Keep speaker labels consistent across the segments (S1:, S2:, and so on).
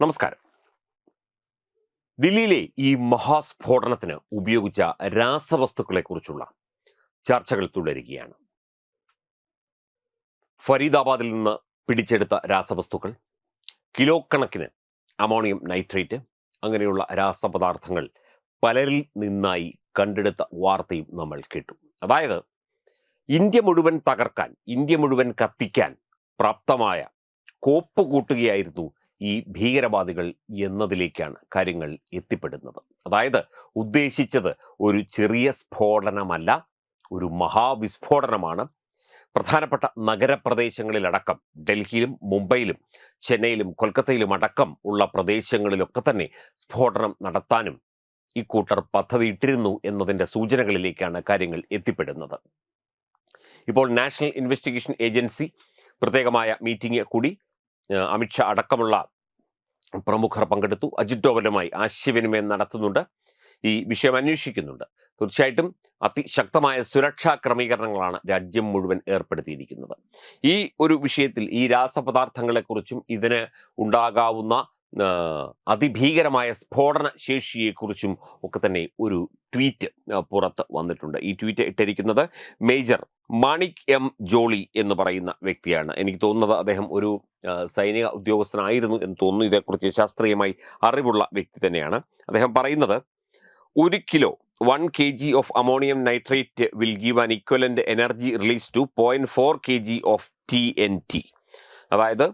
S1: നമസ്കാരം. ദില്ലിയിലെ ഈ മഹാസ്ഫോടനത്തിന് ഉപയോഗിച്ച രാസവസ്തുക്കളെക്കുറിച്ചുള്ള ചർച്ചകൾ തുടരുകയാണ്. ഫരീദാബാദിൽ നിന്ന് പിടിച്ചെടുത്ത രാസവസ്തുക്കൾ കിലോ കണക്കിന് അമോണിയം നൈട്രേറ്റ് അങ്ങനെയുള്ള രാസപദാർത്ഥങ്ങൾ പലരിൽ നിന്നായി കണ്ടെടുത്ത വാർത്തയും നമ്മൾ കേട്ടു. അതായത് ഇന്ത്യ മുഴുവൻ തകർക്കാൻ ഇന്ത്യ മുഴുവൻ കത്തിക്കാൻ പ്രാപ്തമായ കോപ്പ് കൂട്ടുകയായിരുന്നു ഈ ഭീകരവാദികൾ എന്നതിലേക്കാണ് കാര്യങ്ങൾ എത്തിപ്പെടുന്നത്. അതായത് ഉദ്ദേശിച്ചത് ഒരു ചെറിയ സ്ഫോടനമല്ല ഒരു മഹാവിസ്ഫോടനമാണ്. പ്രധാനപ്പെട്ട നഗരപ്രദേശങ്ങളിലടക്കം ഡൽഹിയിലും മുംബൈയിലും ചെന്നൈയിലും കൊൽക്കത്തയിലും അടക്കം ഉള്ള പ്രദേശങ്ങളിലൊക്കെ തന്നെ സ്ഫോടനം നടത്താനും ഈ കൂട്ടർ പദ്ധതിയിട്ടിരുന്നു എന്നതിന്റെ സൂചനകളിലേക്കാണ് കാര്യങ്ങൾ എത്തിപ്പെടുന്നത്. ഇപ്പോൾ നാഷണൽ ഇൻവെസ്റ്റിഗേഷൻ ഏജൻസി പ്രത്യേകമായ മീറ്റിംഗ് കൂടി അമിത്ഷാ അടക്കമുള്ള പ്രമുഖർ പങ്കെടുത്തു. അജിത് ഡോവലുമായി ആശയവിനിമയം നടത്തുന്നുണ്ട്. ഈ വിഷയം അന്വേഷിക്കുന്നുണ്ട്. തീർച്ചയായിട്ടും അതിശക്തമായ സുരക്ഷാ ക്രമീകരണങ്ങളാണ് രാജ്യം മുഴുവൻ ഏർപ്പെടുത്തിയിരിക്കുന്നത്. ഈ ഒരു വിഷയത്തിൽ ഈ രാസപദാർത്ഥങ്ങളെക്കുറിച്ചും ഇതിന് ഉണ്ടാകാവുന്ന അതിഭീകരമായ സ്ഫോടന ശേഷിയെക്കുറിച്ചും ഒക്കെ തന്നെ ഒരു ട്വീറ്റ് പുറത്ത് വന്നിട്ടുണ്ട്. ഈ ട്വീറ്റ് ഇട്ടിരിക്കുന്നത് മേജർ മാണിക് എം ജോളി എന്ന് പറയുന്ന വ്യക്തിയാണ്. എനിക്ക് തോന്നുന്നത് അദ്ദേഹം ഒരു സൈനിക ഉദ്യോഗസ്ഥനായിരുന്നു എന്ന് തോന്നുന്നു. ഇതേക്കുറിച്ച് ശാസ്ത്രീയമായി അറിവുള്ള വ്യക്തി തന്നെയാണ്. അദ്ദേഹം പറയുന്നത് ഒരു kilo one K G of ammonium nitrate will give an equivalent energy release two point four K G of T N T. അതായത്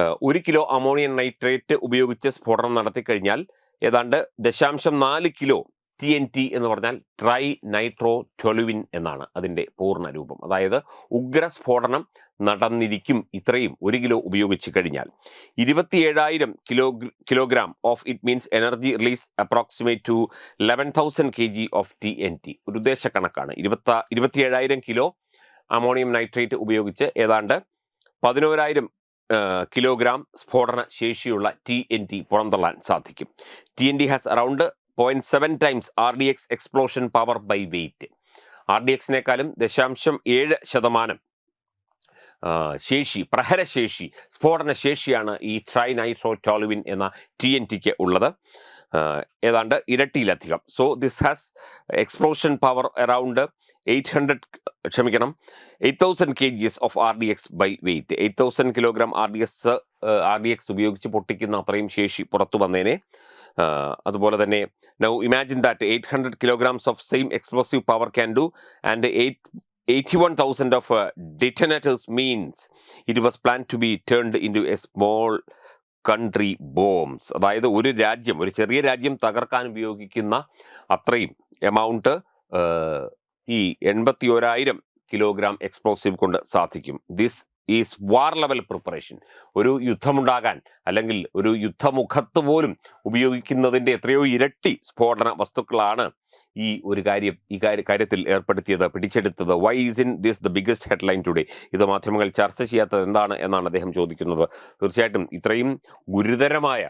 S1: ഒരു കിലോ അമോണിയം നൈട്രേറ്റ് ഉപയോഗിച്ച് സ്ഫോടനം നടത്തിക്കഴിഞ്ഞാൽ ഏതാണ്ട് ദശാംശം നാല് കിലോ ടി എൻ ടി എന്ന് പറഞ്ഞാൽ ട്രൈ നൈട്രോ ടൊലുവിൻ എന്നാണ് അതിന്റെ പൂർണ രൂപം. അതായത് ഉഗ്രസ്ഫോടനം നടന്നിരിക്കും ഇത്രയും ഒരു കിലോ ഉപയോഗിച്ച് കഴിഞ്ഞാൽ. ഇരുപത്തിയേഴായിരം kilo kilogram of it means energy release approximate to eleven thousand K G of T N T. ഒരു ഉദ്ദേശക്കണക്കാണ്. ഇരുപത്ത ഇരുപത്തിയേഴായിരം കിലോ അമോണിയം നൈട്രേറ്റ് ഉപയോഗിച്ച് ഏതാണ്ട് പതിനോരായിരം കിലോഗ്രാം സ്ഫോടന ശേഷിയുള്ള ടി എൻ ടി പുറന്തള്ളാൻ സാധിക്കും. T N T has around point seven times R D X explosion power by weight R D എക്സിനേക്കാളും ദശാംശം ഏഴ് ശതമാനം ശേഷി പ്രഹരശേഷി സ്ഫോടന ശേഷിയാണ് ഈ ട്രൈ നൈട്രോ ടോളുവിൻ എന്ന ടി എൻ ടിക്ക് ഉള്ളത് ഏതാണ്ട് ഇരട്ടിയിലധികം. So this has explosion power around eight hundred ക്ഷമിക്കണം. Eight thousand K G S of R D X by weight eight thousand kilogram R D S R D X ഉപയോഗിച്ച് പൊട്ടിക്കുന്ന അത്രയും ശേഷി പുറത്തു വന്നേനെ. അതുപോലെ തന്നെ now imagine that eight hundred kilograms of same explosive power can do and eight eighty one thousand of detonators means it was plan to be turned in to a small country bombs അതായത് ഒരു രാജ്യം ഒരു ചെറിയ രാജ്യം തകർക്കാൻ ഉപയോഗിക്കുന്ന അത്രയും amount ഈ എൺപത്തി ഒരായിരം കിലോഗ്രാം എക്സ്പ്ലോസീവ് കൊണ്ട് സാധിക്കും. This is war level preparation ഒരു യുദ്ധമുണ്ടാകാൻ അല്ലെങ്കിൽ ഒരു യുദ്ധമുഖത്ത് പോലും ഉപയോഗിക്കുന്നതിന്റെ എത്രയോ ഇരട്ടി സ്ഫോടന വസ്തുക്കളാണ് ഈ ഒരു കാര്യം ഈ കാര്യ കാര്യത്തിൽ ഏർപ്പെടുത്തിയത് പിടിച്ചെടുത്തത്. Why is in this the biggest headline today ഇത് മാധ്യമങ്ങൾ ചർച്ച ചെയ്യാത്തത് എന്താണ് എന്നാണ് അദ്ദേഹം ചോദിക്കുന്നത്. തീർച്ചയായിട്ടും ഇത്രയും ഗുരുതരമായ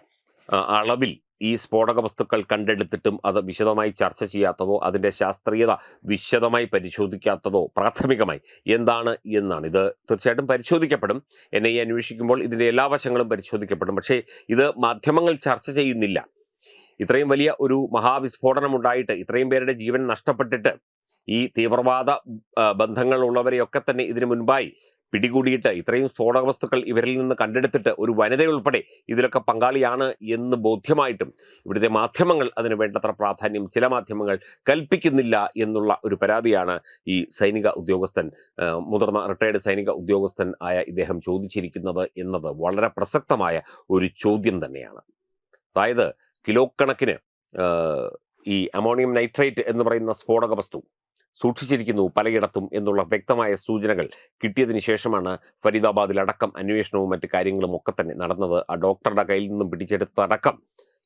S1: അളവിൽ ഈ സ്ഫോടക വസ്തുക്കൾ കണ്ടെടുത്തിട്ടും അത് വിശദമായി ചർച്ച ചെയ്യാത്തതോ അതിന്റെ ശാസ്ത്രീയത വിശദമായി പരിശോധിക്കാത്തതോ പ്രാഥമികമായി എന്താണ് എന്നാണ് ഇത് തീർച്ചയായിട്ടും പരിശോധിക്കപ്പെടും. എൻ ഐ അന്വേഷിക്കുമ്പോൾ ഇതിന്റെ എല്ലാ വശങ്ങളും പരിശോധിക്കപ്പെടും. പക്ഷേ ഇത് മാധ്യമങ്ങൾ ചർച്ച ചെയ്യുന്നില്ല. ഇത്രയും വലിയ ഒരു മഹാവിസ്ഫോടനം ഉണ്ടായിട്ട് ഇത്രയും പേരുടെ ജീവൻ നഷ്ടപ്പെട്ടിട്ട് ഈ തീവ്രവാദ ബന്ധങ്ങളുള്ളവരെയൊക്കെ തന്നെ ഇതിനു മുൻപായി പിടികൂടിയിട്ട് ഇത്രയും സ്ഫോടക വസ്തുക്കൾ ഇവരിൽ നിന്ന് കണ്ടെടുത്തിട്ട് ഒരു വനിതയുൾപ്പെടെ ഇതിലൊക്കെ പങ്കാളിയാണ് എന്ന് ബോധ്യമായിട്ടും ഇവിടുത്തെ മാധ്യമങ്ങൾ അതിന് വേണ്ടത്ര പ്രാധാന്യം ചില മാധ്യമങ്ങൾ കൽപ്പിക്കുന്നില്ല എന്നുള്ള ഒരു പരാതിയാണ് ഈ സൈനിക ഉദ്യോഗസ്ഥൻ മുതിർന്ന റിട്ടയർഡ് സൈനിക ഉദ്യോഗസ്ഥൻ ആയ ഇദ്ദേഹം ചോദിച്ചിരിക്കുന്നത് എന്നത് വളരെ പ്രസക്തമായ ഒരു ചോദ്യം തന്നെയാണ്. അതായത് കിലോ കണക്കിന് ഈ അമോണിയം നൈട്രേറ്റ് എന്ന് പറയുന്ന സ്ഫോടക വസ്തു സൂക്ഷിച്ചിരിക്കുന്നു പലയിടത്തും എന്നുള്ള വ്യക്തമായ സൂചനകൾ കിട്ടിയതിന് ശേഷമാണ് ഫരീദാബാദിലടക്കം അന്വേഷണവും മറ്റു കാര്യങ്ങളും ഒക്കെ തന്നെ നടന്നത്. ആ ഡോക്ടറുടെ കയ്യിൽ നിന്നും പിടിച്ചെടുത്തടക്കം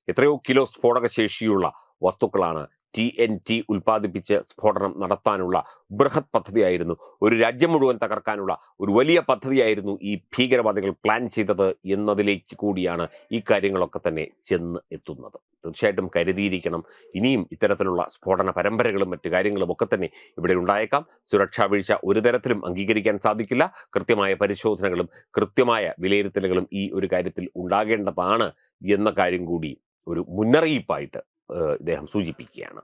S1: എത്രയോ കിലോ സ്ഫോടക ശേഷിയുള്ള വസ്തുക്കളാണ് ടി എൻ ടി ഉൽപ്പാദിപ്പിച്ച് സ്ഫോടനം നടത്താനുള്ള ബൃഹത് പദ്ധതിയായിരുന്നു. ഒരു രാജ്യം മുഴുവൻ തകർക്കാനുള്ള ഒരു വലിയ പദ്ധതിയായിരുന്നു ഈ ഭീകരവാദികൾ പ്ലാൻ ചെയ്തത് എന്നതിലേക്ക് കൂടിയാണ് ഈ കാര്യങ്ങളൊക്കെ തന്നെ ചെന്ന് എത്തുന്നത്. തീർച്ചയായിട്ടും കരുതിയിരിക്കണം. ഇനിയും ഇത്തരത്തിലുള്ള സ്ഫോടന പരമ്പരകളും മറ്റു കാര്യങ്ങളും ഒക്കെ തന്നെ ഇവിടെ ഉണ്ടായേക്കാം. സുരക്ഷാ വീഴ്ച ഒരു തരത്തിലും അംഗീകരിക്കാൻ സാധിക്കില്ല. കൃത്യമായ പരിശോധനകളും കൃത്യമായ വിലയിരുത്തലുകളും ഈ ഒരു കാര്യത്തിൽ ഉണ്ടാകേണ്ടതാണ് എന്ന കാര്യം കൂടി ഒരു മുന്നറിയിപ്പായിട്ട് ഇദ്ദേഹം സൂചിപ്പിക്കുകയാണ്